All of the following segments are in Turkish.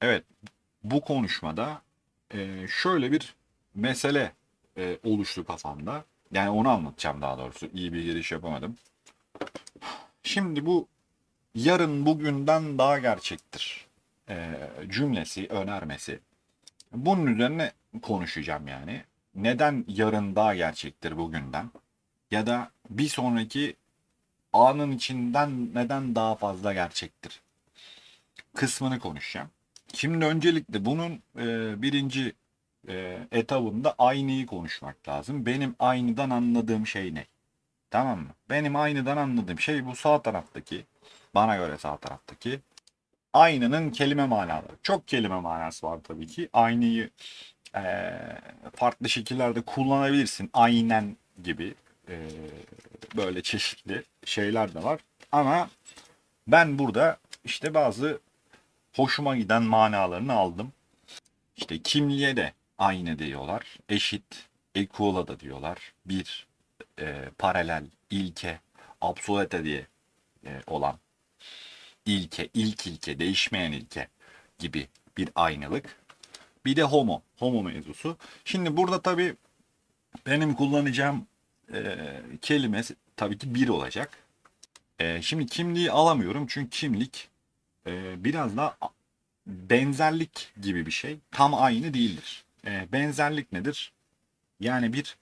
Evet, bu konuşmada e, şöyle bir mesele e, oluştu kafamda. Yani onu anlatacağım daha doğrusu. İyi bir giriş yapamadım. Şimdi bu yarın bugünden daha gerçektir e, cümlesi, önermesi. Bunun üzerine konuşacağım yani. Neden yarın daha gerçektir bugünden? Ya da bir sonraki anın içinden neden daha fazla gerçektir? Kısmını konuşacağım. Şimdi öncelikle bunun e, birinci e, etabında aynıyı konuşmak lazım. Benim aynıdan anladığım şey ne? Tamam mı? Benim aynıdan anladığım şey bu sağ taraftaki, bana göre sağ taraftaki aynının kelime manaları. Çok kelime manası var tabii ki. Aynıyı e, farklı şekillerde kullanabilirsin. Aynen gibi e, böyle çeşitli şeyler de var. Ama ben burada işte bazı hoşuma giden manalarını aldım. İşte kimliğe de aynı diyorlar. Eşit, equal'a da diyorlar. Bir, e, paralel, ilke, absolute diye e, olan ilke, ilk ilke, değişmeyen ilke gibi bir aynılık. Bir de homo, homo mevzusu. Şimdi burada tabii benim kullanacağım e, kelime tabii ki bir olacak. E, şimdi kimliği alamıyorum çünkü kimlik e, biraz da benzerlik gibi bir şey. Tam aynı değildir. E, benzerlik nedir? Yani bir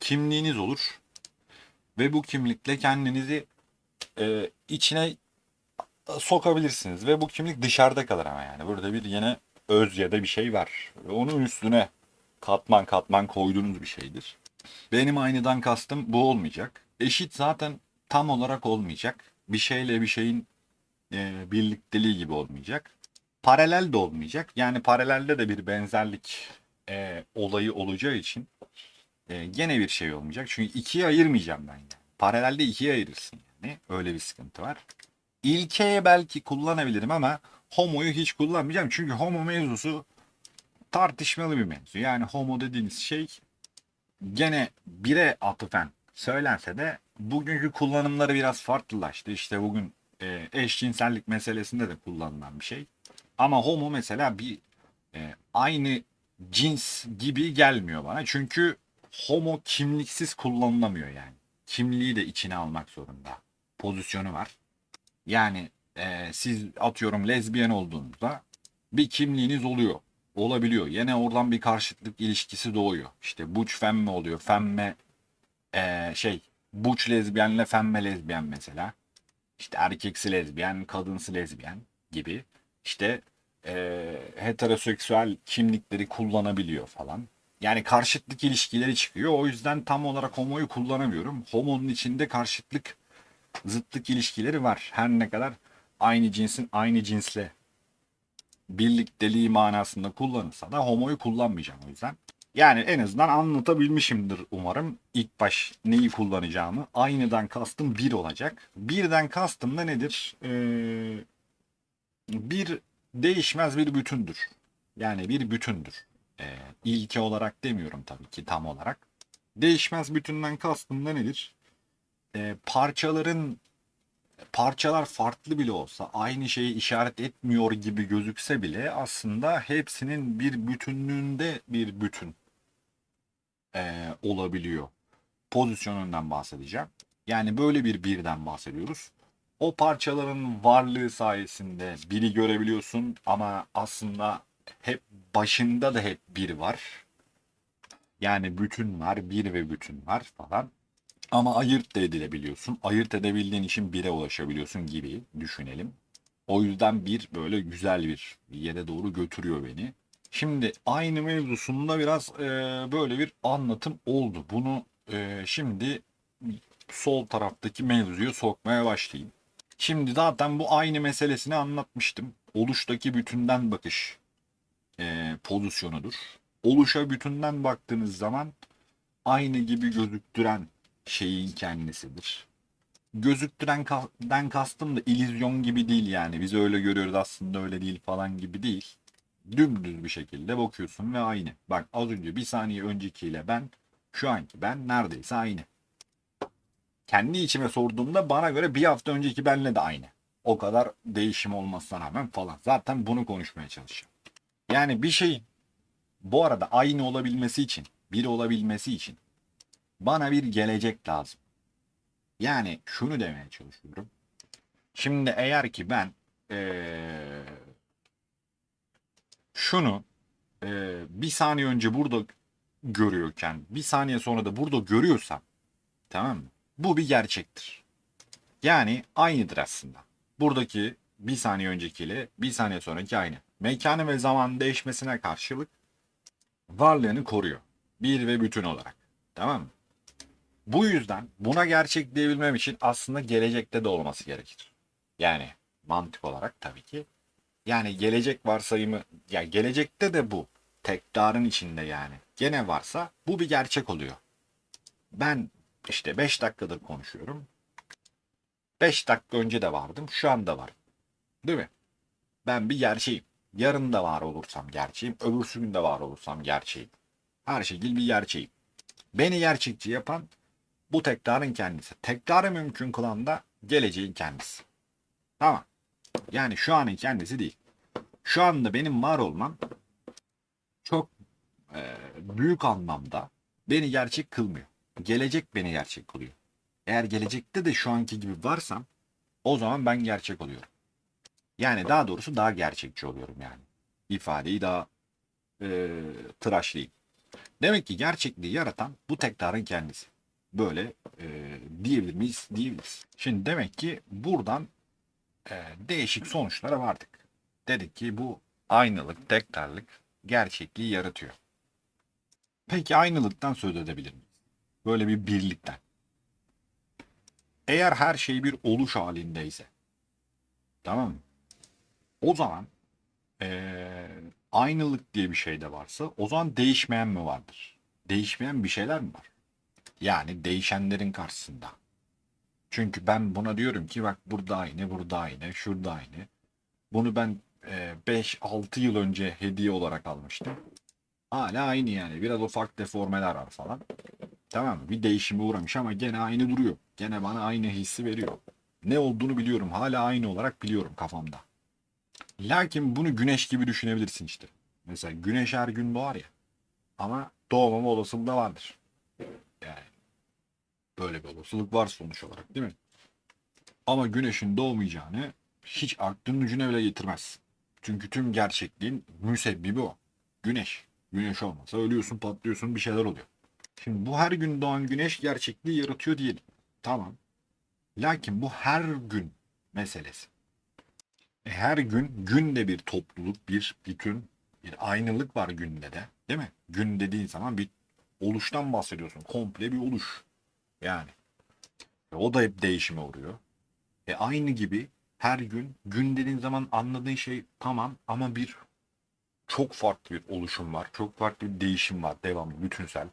kimliğiniz olur ve bu kimlikle kendinizi e, içine sokabilirsiniz ve bu kimlik dışarıda kalır ama yani burada bir yine öz ya da bir şey var. Ve onun üstüne katman katman koyduğunuz bir şeydir. Benim aynadan kastım bu olmayacak. Eşit zaten tam olarak olmayacak. Bir şeyle bir şeyin e, birlikteliği gibi olmayacak. Paralel de olmayacak. Yani paralelde de bir benzerlik e, olayı olacağı için e, gene bir şey olmayacak. Çünkü ikiye ayırmayacağım ben yani. Paralelde ikiye ayırırsın yani. Öyle bir sıkıntı var. İlkeye belki kullanabilirim ama homo'yu hiç kullanmayacağım. Çünkü homo mevzusu tartışmalı bir mevzu. Yani homo dediğiniz şey gene bire atıfen söylense de bugünkü kullanımları biraz farklılaştı. İşte bugün e, eşcinsellik meselesinde de kullanılan bir şey. Ama homo mesela bir e, aynı cins gibi gelmiyor bana. Çünkü homo kimliksiz kullanılamıyor yani. Kimliği de içine almak zorunda. Pozisyonu var. Yani e, siz atıyorum lezbiyen olduğunuzda bir kimliğiniz oluyor. Olabiliyor. Yine oradan bir karşıtlık ilişkisi doğuyor. İşte buç femme oluyor. Femme e, şey buç lezbiyenle femme lezbiyen mesela. İşte erkeksi lezbiyen, kadınsı lezbiyen gibi. İşte e, heteroseksüel kimlikleri kullanabiliyor falan. Yani karşıtlık ilişkileri çıkıyor. O yüzden tam olarak homoyu kullanamıyorum. Homonun içinde karşıtlık, zıtlık ilişkileri var. Her ne kadar aynı cinsin aynı cinsle birlikteliği manasında kullanılsa da homoyu kullanmayacağım o yüzden. Yani en azından anlatabilmişimdir umarım. İlk baş neyi kullanacağımı. Aynıdan kastım bir olacak. Birden kastım da nedir? Ee, bir değişmez bir bütündür. Yani bir bütündür. Ee, ilke olarak demiyorum tabii ki tam olarak. Değişmez bütünden kastım da nedir? Ee, parçaların parçalar farklı bile olsa aynı şeyi işaret etmiyor gibi gözükse bile aslında hepsinin bir bütünlüğünde bir bütün ee, olabiliyor. Pozisyonundan bahsedeceğim. Yani böyle bir birden bahsediyoruz. O parçaların varlığı sayesinde biri görebiliyorsun ama aslında hep başında da hep bir var. Yani bütün var, bir ve bütün var falan. Ama ayırt da edilebiliyorsun. Ayırt edebildiğin için bire ulaşabiliyorsun gibi düşünelim. O yüzden bir böyle güzel bir yere doğru götürüyor beni. Şimdi aynı mevzusunda biraz e, böyle bir anlatım oldu. Bunu e, şimdi sol taraftaki mevzuyu sokmaya başlayayım. Şimdi zaten bu aynı meselesini anlatmıştım. Oluştaki bütünden bakış e, pozisyonudur. Oluşa bütünden baktığınız zaman aynı gibi gözüktüren şeyin kendisidir. Gözüktürenden kastım da illüzyon gibi değil yani. Biz öyle görüyoruz aslında öyle değil falan gibi değil. Dümdüz bir şekilde bakıyorsun ve aynı. Bak az önce bir saniye öncekiyle ben şu anki ben neredeyse aynı. Kendi içime sorduğumda bana göre bir hafta önceki benle de aynı. O kadar değişim olmasına rağmen falan. Zaten bunu konuşmaya çalışacağım. Yani bir şeyin bu arada aynı olabilmesi için, bir olabilmesi için bana bir gelecek lazım. Yani şunu demeye çalışıyorum. Şimdi eğer ki ben eee, şunu eee, bir saniye önce burada görüyorken bir saniye sonra da burada görüyorsam tamam mı? Bu bir gerçektir. Yani aynıdır aslında. Buradaki bir saniye öncekiyle bir saniye sonraki aynı. Mekanı ve zamanın değişmesine karşılık varlığını koruyor. Bir ve bütün olarak. Tamam mı? Bu yüzden buna gerçek diyebilmem için aslında gelecekte de olması gerekir. Yani mantık olarak tabii ki. Yani gelecek varsayımı, ya gelecekte de bu. Tekrarın içinde yani. Gene varsa bu bir gerçek oluyor. Ben işte 5 dakikadır konuşuyorum. 5 dakika önce de vardım, şu anda varım. Değil mi? Ben bir gerçeğim. Yarın da var olursam gerçeğim, öbürsü gün de var olursam gerçeğim. Her şekil bir gerçeğim. Beni gerçekçi yapan bu tekrarın kendisi. Tekrarı mümkün kılan da geleceğin kendisi. Tamam. Yani şu anın kendisi değil. Şu anda benim var olmam çok e, büyük anlamda beni gerçek kılmıyor. Gelecek beni gerçek kılıyor. Eğer gelecekte de şu anki gibi varsam o zaman ben gerçek oluyorum. Yani daha doğrusu daha gerçekçi oluyorum yani. İfadeyi daha e, tıraşlayayım. Demek ki gerçekliği yaratan bu tekrarın kendisi. Böyle e, diyebilir miyiz? Diyebiliriz. Şimdi demek ki buradan e, değişik sonuçlara vardık. Dedik ki bu aynılık, tekrarlık gerçekliği yaratıyor. Peki aynılıktan söz edebilir miyiz? Böyle bir birlikten. Eğer her şey bir oluş halindeyse, tamam mı? O zaman eee, aynılık diye bir şey de varsa o zaman değişmeyen mi vardır? Değişmeyen bir şeyler mi var? Yani değişenlerin karşısında. Çünkü ben buna diyorum ki bak burada aynı, burada aynı, şurada aynı. Bunu ben 5-6 yıl önce hediye olarak almıştım. Hala aynı yani. Biraz ufak deformeler var falan. Tamam? Bir değişime uğramış ama gene aynı duruyor. Gene bana aynı hissi veriyor. Ne olduğunu biliyorum. Hala aynı olarak biliyorum kafamda. Lakin bunu güneş gibi düşünebilirsin işte. Mesela güneş her gün doğar ya. Ama doğmama olasılığı da vardır. Yani böyle bir olasılık var sonuç olarak değil mi? Ama güneşin doğmayacağını hiç aklının ucuna bile getirmez. Çünkü tüm gerçekliğin müsebbibi o. Güneş. Güneş olmasa ölüyorsun, patlıyorsun, bir şeyler oluyor. Şimdi bu her gün doğan güneş gerçekliği yaratıyor diyelim. Tamam. Lakin bu her gün meselesi. E, her gün gün de bir topluluk, bir bütün, bir aynılık var günde de. Değil mi? Gün dediğin zaman bir oluştan bahsediyorsun. Komple bir oluş. Yani. E, o da hep değişime uğruyor. E aynı gibi her gün gün dediğin zaman anladığın şey tamam ama bir çok farklı bir oluşum var. Çok farklı bir değişim var. Devamlı, bütünsel.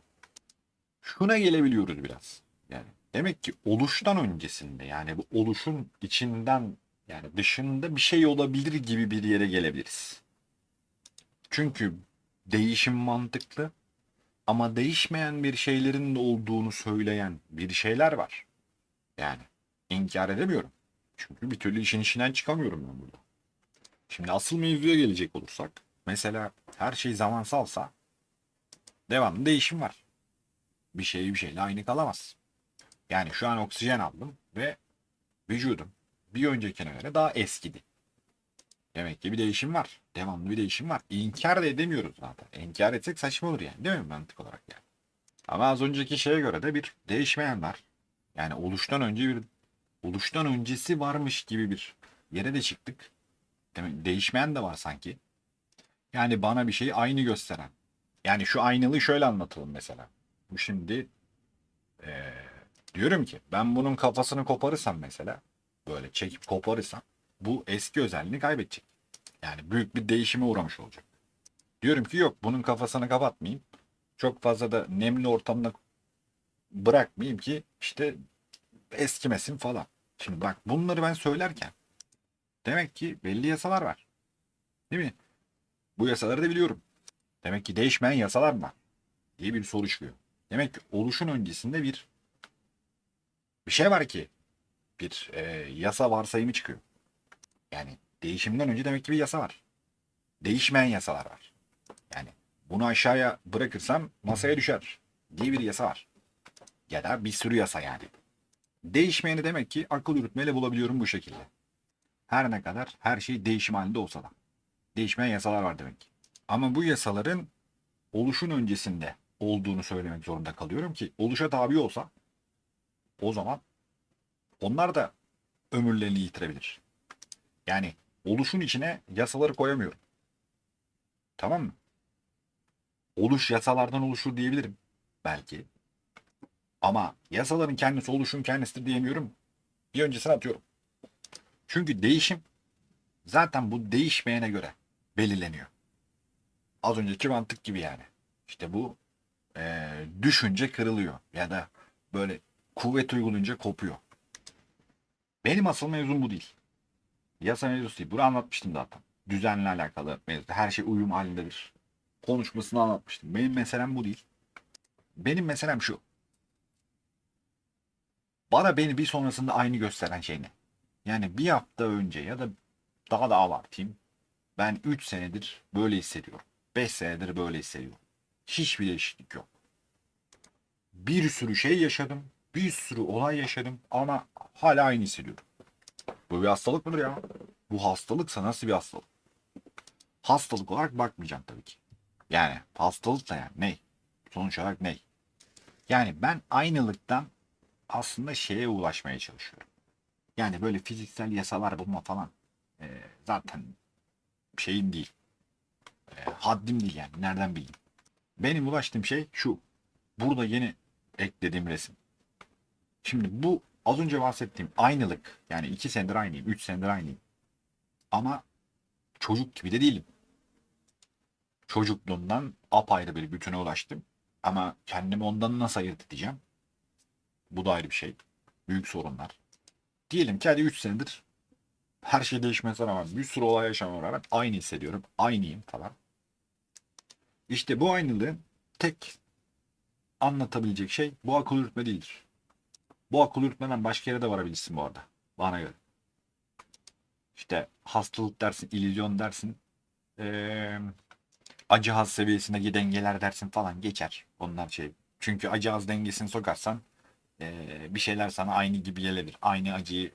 Şuna gelebiliyoruz biraz. Yani demek ki oluştan öncesinde yani bu oluşun içinden yani dışında bir şey olabilir gibi bir yere gelebiliriz. Çünkü değişim mantıklı ama değişmeyen bir şeylerin de olduğunu söyleyen bir şeyler var. Yani inkar edemiyorum. Çünkü bir türlü işin içinden çıkamıyorum ben burada. Şimdi asıl mevzuya gelecek olursak mesela her şey zamansalsa devamlı değişim var. Bir şey bir şeyle aynı kalamaz. Yani şu an oksijen aldım ve vücudum bir öncekine göre daha eskidi. Demek ki bir değişim var. Devamlı bir değişim var. İnkar da edemiyoruz zaten. İnkar etsek saçma olur yani. Değil mi mantık olarak yani? Ama az önceki şeye göre de bir değişmeyen var. Yani oluştan önce bir oluştan öncesi varmış gibi bir yere de çıktık. Demek değişmeyen de var sanki. Yani bana bir şeyi aynı gösteren. Yani şu aynalığı şöyle anlatalım mesela. Bu şimdi eee, diyorum ki ben bunun kafasını koparırsam mesela böyle çekip koparırsam bu eski özelliğini kaybedecek. Yani büyük bir değişime uğramış olacak. Diyorum ki yok bunun kafasını kapatmayayım. Çok fazla da nemli ortamda bırakmayayım ki işte eskimesin falan. Şimdi bak bunları ben söylerken demek ki belli yasalar var. Değil mi? Bu yasaları da biliyorum. Demek ki değişmeyen yasalar var diye bir soru çıkıyor. Demek ki oluşun öncesinde bir bir şey var ki bir e, yasa varsayımı çıkıyor. Yani değişimden önce demek ki bir yasa var. değişmeyen yasalar var. Yani bunu aşağıya bırakırsam masaya düşer diye bir yasa var. Ya da bir sürü yasa yani. Değişmeyeni demek ki akıl yürütmeyle bulabiliyorum bu şekilde. Her ne kadar her şey değişim halinde olsa da. Değişmeyen yasalar var demek ki. Ama bu yasaların oluşun öncesinde olduğunu söylemek zorunda kalıyorum ki oluşa tabi olsa o zaman onlar da ömürlerini yitirebilir. Yani oluşun içine yasaları koyamıyorum. Tamam mı? Oluş yasalardan oluşur diyebilirim. Belki. Ama yasaların kendisi oluşun kendisidir diyemiyorum. Bir öncesine atıyorum. Çünkü değişim zaten bu değişmeyene göre belirleniyor. Az önceki mantık gibi yani. İşte bu eee, düşünce kırılıyor ya da böyle kuvvet uygulayınca kopuyor. Benim asıl mevzum bu değil. Yasa mevzusu değil. Bunu anlatmıştım zaten. Düzenle alakalı mevzu. Her şey uyum halindedir. Konuşmasını anlatmıştım. Benim meselem bu değil. Benim meselem şu. Bana beni bir sonrasında aynı gösteren şey ne? Yani bir hafta önce ya da daha da abartayım. Ben 3 senedir böyle hissediyorum. 5 senedir böyle hissediyorum. Hiçbir değişiklik yok. Bir sürü şey yaşadım. Bir sürü olay yaşadım ama hala aynı hissediyorum. Bu bir hastalık mıdır ya? Bu hastalıksa nasıl bir hastalık? Hastalık olarak bakmayacağım tabii ki. Yani hastalık da yani ne? Sonuç olarak ne? Yani ben aynılıktan aslında şeye ulaşmaya çalışıyorum. Yani böyle fiziksel yasalar bulma falan e, zaten şeyim değil. E, haddim değil yani. Nereden bileyim? Benim ulaştığım şey şu. Burada yeni eklediğim resim. Şimdi bu az önce bahsettiğim aynılık. Yani iki senedir aynıyım. Üç senedir aynıyım. Ama çocuk gibi de değilim. Çocukluğumdan apayrı bir bütüne ulaştım. Ama kendimi ondan nasıl ayırt edeceğim? Bu da ayrı bir şey. Büyük sorunlar. Diyelim ki hadi 3 senedir her şey değişmesine rağmen bir sürü olay yaşamama rağmen aynı hissediyorum. Aynıyım falan. İşte bu aynılığın tek anlatabilecek şey bu akıl yürütme değildir. Bu akıl yürütmeden başka yere de varabilirsin bu arada. Bana göre. İşte hastalık dersin, illüzyon dersin. Ee, acı haz seviyesindeki dengeler dersin falan geçer. Onlar şey. Çünkü acı haz dengesini sokarsan ee, bir şeyler sana aynı gibi gelebilir. Aynı acıyı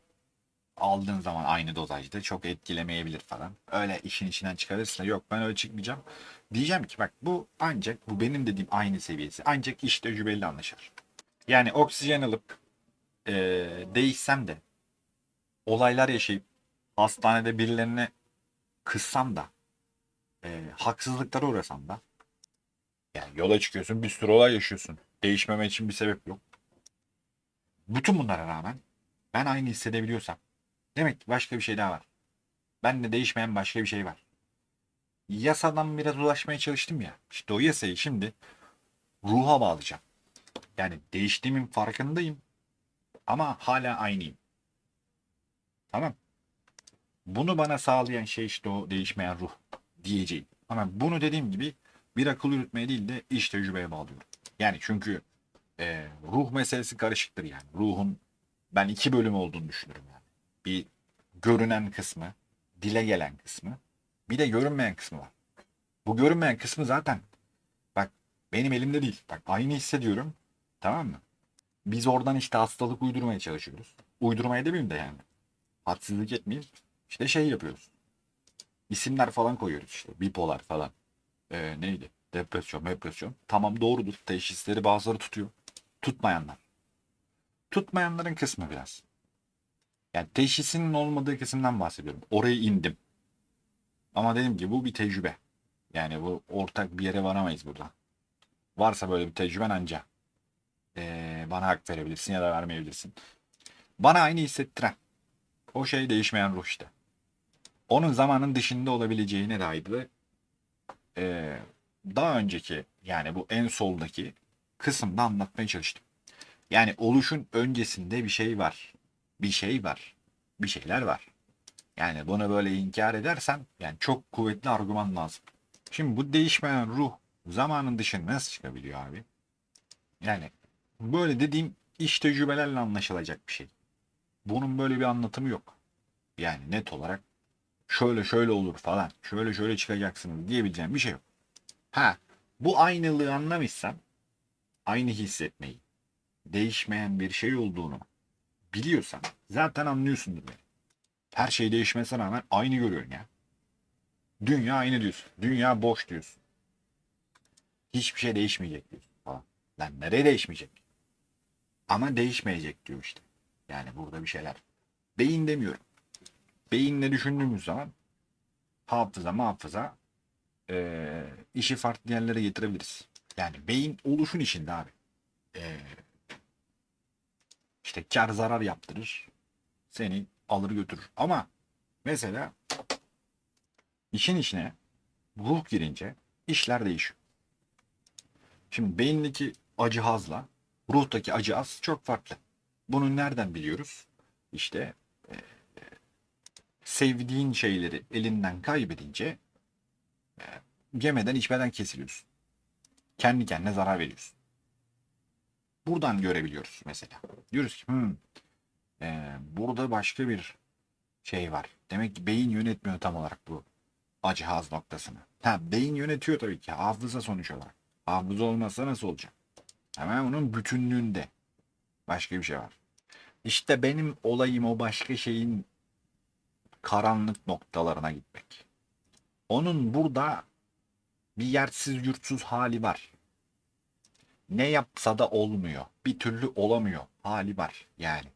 aldığın zaman aynı dozajda çok etkilemeyebilir falan. Öyle işin içinden çıkarırsın. Yok ben öyle çıkmayacağım. Diyeceğim ki bak bu ancak bu benim dediğim aynı seviyesi. Ancak iş tecrübeyle anlaşır. Yani oksijen alıp ee, değişsem de olaylar yaşayıp hastanede birilerine kızsam da ee, haksızlıklara uğrasam da yani yola çıkıyorsun bir sürü olay yaşıyorsun. Değişmeme için bir sebep yok. Bütün bunlara rağmen ben aynı hissedebiliyorsam demek ki başka bir şey daha var. Bende değişmeyen başka bir şey var. Yasadan biraz ulaşmaya çalıştım ya. İşte o yasayı şimdi ruha bağlayacağım. Yani değiştiğimin farkındayım ama hala aynıyım. Tamam. Bunu bana sağlayan şey işte o değişmeyen ruh diyeceğim. Ama bunu dediğim gibi bir akıl yürütmeye değil de iş tecrübeye bağlıyorum. Yani çünkü e, ruh meselesi karışıktır yani. Ruhun ben iki bölüm olduğunu düşünüyorum yani. Bir görünen kısmı, dile gelen kısmı, bir de görünmeyen kısmı var. Bu görünmeyen kısmı zaten bak benim elimde değil. Bak aynı hissediyorum. Tamam mı? Biz oradan işte hastalık uydurmaya çalışıyoruz. Uydurmaya demeyeyim de yani. Hadsizlik etmeyeyim. İşte şey yapıyoruz. İsimler falan koyuyoruz işte. Bipolar falan. Ee, neydi? Depresyon, depresyon. Tamam doğrudur. Teşhisleri bazıları tutuyor. Tutmayanlar. Tutmayanların kısmı biraz. Yani teşhisinin olmadığı kısımdan bahsediyorum. Oraya indim. Ama dedim ki bu bir tecrübe. Yani bu ortak bir yere varamayız burada. Varsa böyle bir tecrüben anca. Ee, bana hak verebilirsin ya da vermeyebilirsin. Bana aynı hissettiren. O şey değişmeyen ruh işte. Onun zamanın dışında olabileceğine dair de ee, daha önceki yani bu en soldaki kısımda anlatmaya çalıştım. Yani oluşun öncesinde bir şey var. Bir şey var. Bir şeyler var. Yani bunu böyle inkar edersen yani çok kuvvetli argüman lazım. Şimdi bu değişmeyen ruh zamanın dışına nasıl çıkabiliyor abi? Yani böyle dediğim iş tecrübelerle anlaşılacak bir şey. Bunun böyle bir anlatımı yok. Yani net olarak şöyle şöyle olur falan. Şöyle şöyle çıkacaksınız diyebileceğim bir şey yok. Ha bu aynılığı anlamışsan aynı hissetmeyi değişmeyen bir şey olduğunu biliyorsan zaten anlıyorsundur beni. Her şey değişmesine rağmen aynı görüyorsun ya. Dünya aynı diyorsun. Dünya boş diyorsun. Hiçbir şey değişmeyecek diyorsun falan. Lan nereye değişmeyecek? Ama değişmeyecek diyor işte. Yani burada bir şeyler. Beyin demiyorum. Beyinle düşündüğümüz zaman hafıza hafıza eee işi farklı yerlere getirebiliriz. Yani beyin oluşun içinde abi. Eee işte kar zarar yaptırır. Seni alır götürür. Ama mesela işin içine ruh girince işler değişiyor. Şimdi beyindeki acı hazla ruhtaki acı az çok farklı. Bunu nereden biliyoruz? İşte e, sevdiğin şeyleri elinden kaybedince e, yemeden içmeden kesiliyorsun. Kendi kendine zarar veriyorsun. Buradan görebiliyoruz mesela. Diyoruz ki hmm, e, burada başka bir şey var. Demek ki beyin yönetmiyor tam olarak bu acı haz noktasını. Ha beyin yönetiyor tabii ki hafıza sonuç olarak. Hafıza olmazsa nasıl olacak? Hemen onun bütünlüğünde başka bir şey var. İşte benim olayım o başka şeyin karanlık noktalarına gitmek. Onun burada bir yersiz yurtsuz hali var. Ne yapsa da olmuyor. Bir türlü olamıyor hali var yani.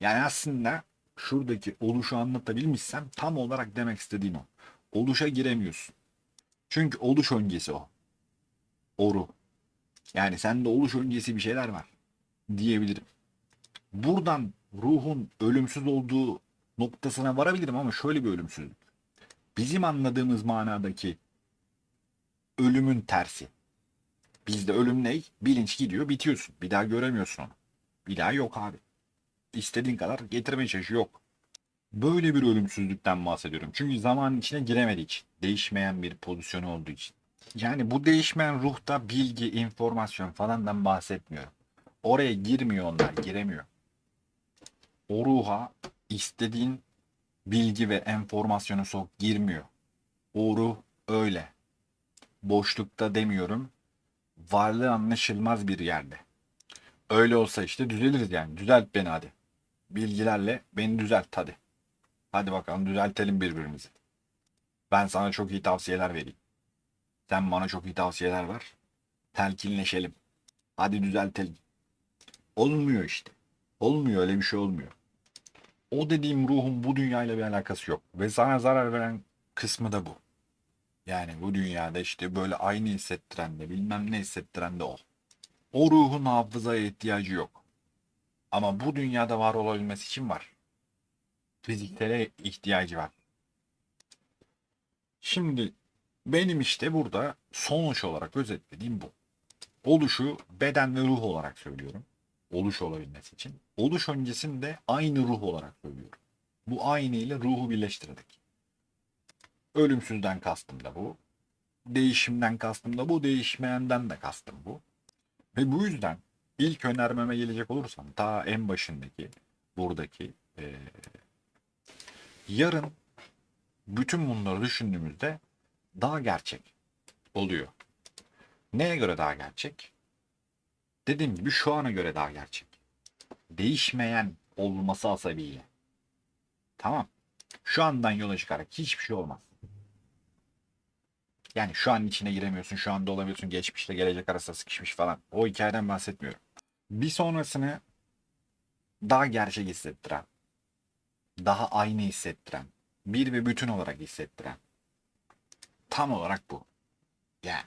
Yani aslında şuradaki oluşu anlatabilmişsem tam olarak demek istediğim o. Oluşa giremiyorsun. Çünkü oluş öncesi o. Oru. Yani sende oluş öncesi bir şeyler var diyebilirim. Buradan ruhun ölümsüz olduğu noktasına varabilirim ama şöyle bir ölümsüzlük. Bizim anladığımız manadaki ölümün tersi. Bizde ölüm ne? Bilinç gidiyor bitiyorsun. Bir daha göremiyorsun onu. Bir daha yok abi. İstediğin kadar getirmeye çalışıyor yok. Böyle bir ölümsüzlükten bahsediyorum. Çünkü zamanın içine giremediği için. Değişmeyen bir pozisyonu olduğu için. Yani bu değişmeyen ruhta bilgi, informasyon falandan bahsetmiyorum. Oraya girmiyor onlar, giremiyor. O ruha istediğin bilgi ve enformasyonu sok girmiyor. O ruh öyle. Boşlukta demiyorum. Varlığı anlaşılmaz bir yerde. Öyle olsa işte düzeliriz yani. Düzelt beni hadi. Bilgilerle beni düzelt hadi. Hadi bakalım düzeltelim birbirimizi. Ben sana çok iyi tavsiyeler vereyim. Sen bana çok iyi tavsiyeler ver. Telkinleşelim. Hadi düzeltelim. Olmuyor işte. Olmuyor öyle bir şey olmuyor. O dediğim ruhun bu dünyayla bir alakası yok. Ve sana zarar veren kısmı da bu. Yani bu dünyada işte böyle aynı hissettiren de bilmem ne hissettiren de o. O ruhun hafızaya ihtiyacı yok. Ama bu dünyada var olabilmesi için var. Fiziksele ihtiyacı var. Şimdi benim işte burada sonuç olarak özetlediğim bu. Oluşu beden ve ruh olarak söylüyorum. Oluş olabilmesi için. Oluş öncesinde aynı ruh olarak söylüyorum. Bu aynı ile ruhu birleştirdik. Ölümsüzden kastım da bu. Değişimden kastım da bu. Değişmeyenden de kastım bu. Ve bu yüzden ilk önermeme gelecek olursam ta en başındaki buradaki eee, yarın bütün bunları düşündüğümüzde daha gerçek oluyor. Neye göre daha gerçek? Dediğim gibi şu ana göre daha gerçek. Değişmeyen olması asabiyle. Tamam. Şu andan yola çıkarak hiçbir şey olmaz. Yani şu an içine giremiyorsun, şu anda olamıyorsun, geçmişle gelecek arasında sıkışmış falan. O hikayeden bahsetmiyorum. Bir sonrasını daha gerçek hissettiren, daha aynı hissettiren, bir ve bütün olarak hissettiren. Tam olarak bu. Yani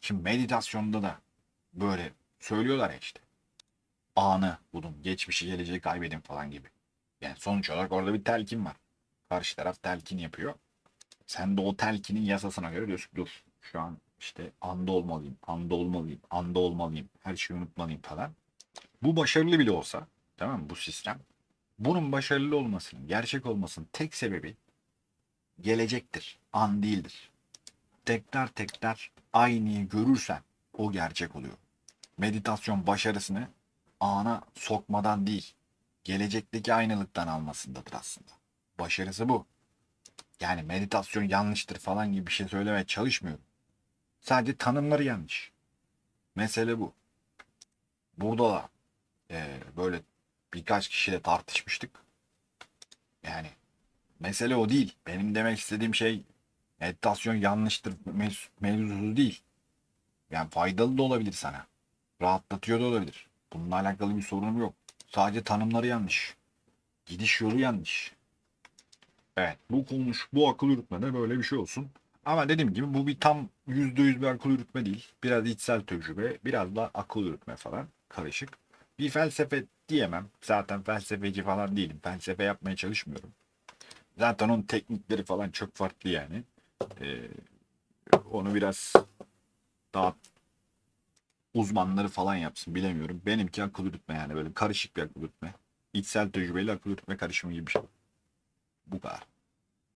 şimdi meditasyonda da böyle söylüyorlar ya işte. Anı bulun, geçmişi geleceği kaybedin falan gibi. Yani sonuç olarak orada bir telkin var. Karşı taraf telkin yapıyor. Sen de o telkinin yasasına göre diyorsun dur şu an işte anda olmalıyım, anda olmalıyım, anda olmalıyım, her şeyi unutmalıyım falan. Bu başarılı bile olsa tamam mı bu sistem? Bunun başarılı olmasının, gerçek olmasının tek sebebi gelecektir, an değildir. Tekrar tekrar aynıyı görürsen o gerçek oluyor. Meditasyon başarısını ana sokmadan değil, gelecekteki aynılıktan almasındadır aslında. Başarısı bu. Yani meditasyon yanlıştır falan gibi bir şey söylemeye çalışmıyorum. Sadece tanımları yanlış. Mesele bu. Burada da eee, böyle birkaç kişiyle tartışmıştık. Yani mesele o değil. Benim demek istediğim şey meditasyon yanlıştır mev- mevzusu değil. Yani faydalı da olabilir sana. Rahatlatıyor da olabilir. Bununla alakalı bir sorunum yok. Sadece tanımları yanlış. Gidiş yolu yanlış. Evet bu konuş bu akıl yürütmede böyle bir şey olsun. Ama dediğim gibi bu bir tam yüzde yüz bir akıl yürütme değil. Biraz içsel tecrübe, biraz da akıl yürütme falan karışık. Bir felsefe diyemem. Zaten felsefeci falan değilim. Felsefe yapmaya çalışmıyorum. Zaten onun teknikleri falan çok farklı yani. Ee, onu biraz daha uzmanları falan yapsın bilemiyorum. Benimki akıl yürütme yani böyle karışık bir akıl yürütme. İçsel tecrübeyle akıl yürütme karışımı gibi bir şey. Bu kadar.